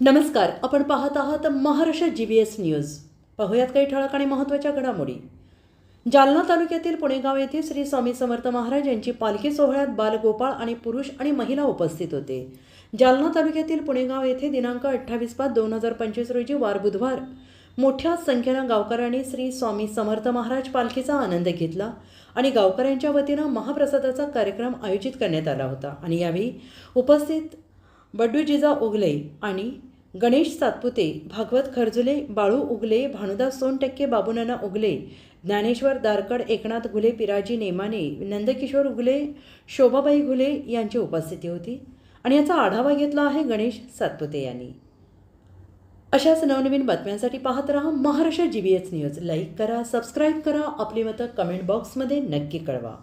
नमस्कार आपण पाहत आहात Maharashtra G B S news पाहूयात काही ठळक आणि महत्त्वाच्या घडामोडी. जालना तालुक्यातील पुणेगाव येथे श्री स्वामी समर्थ महाराज यांची पालखी सोहळ्यात बालगोपाळ आणि पुरुष आणि महिला उपस्थित होते. जालना तालुक्यातील पुणेगाव येथे दिनांक अठ्ठावीस पाच दोन हजार पंचवीस रोजी वार बुधवार मोठ्या संख्येनं गावकऱ्यांनी श्री स्वामी समर्थ महाराज पालखीचा आनंद घेतला आणि गावकऱ्यांच्या वतीनं महाप्रसादाचा कार्यक्रम आयोजित करण्यात आला होता. आणि यावेळी उपस्थित बड्डू जिजा उगले आणि गणेश सातपुते भागवत खरजुले बाळू उगले भानुदास सोनटक्के बाबुनाना उगले ज्ञानेश्वर दारकड एकनाथ घुले पिराजी नेमाने नंदकिशोर उगले शोभाबाई घुले यांची उपस्थिती होती आणि याचा आढावा घेतला आहे गणेश सातपुते यांनी. अशाच नवनवीन बातम्यांसाठी पाहत राहा Maharashtra G B H news like करा सबस्क्राईब करा आपली मतं कमेंट बॉक्समध्ये नक्की कळवा.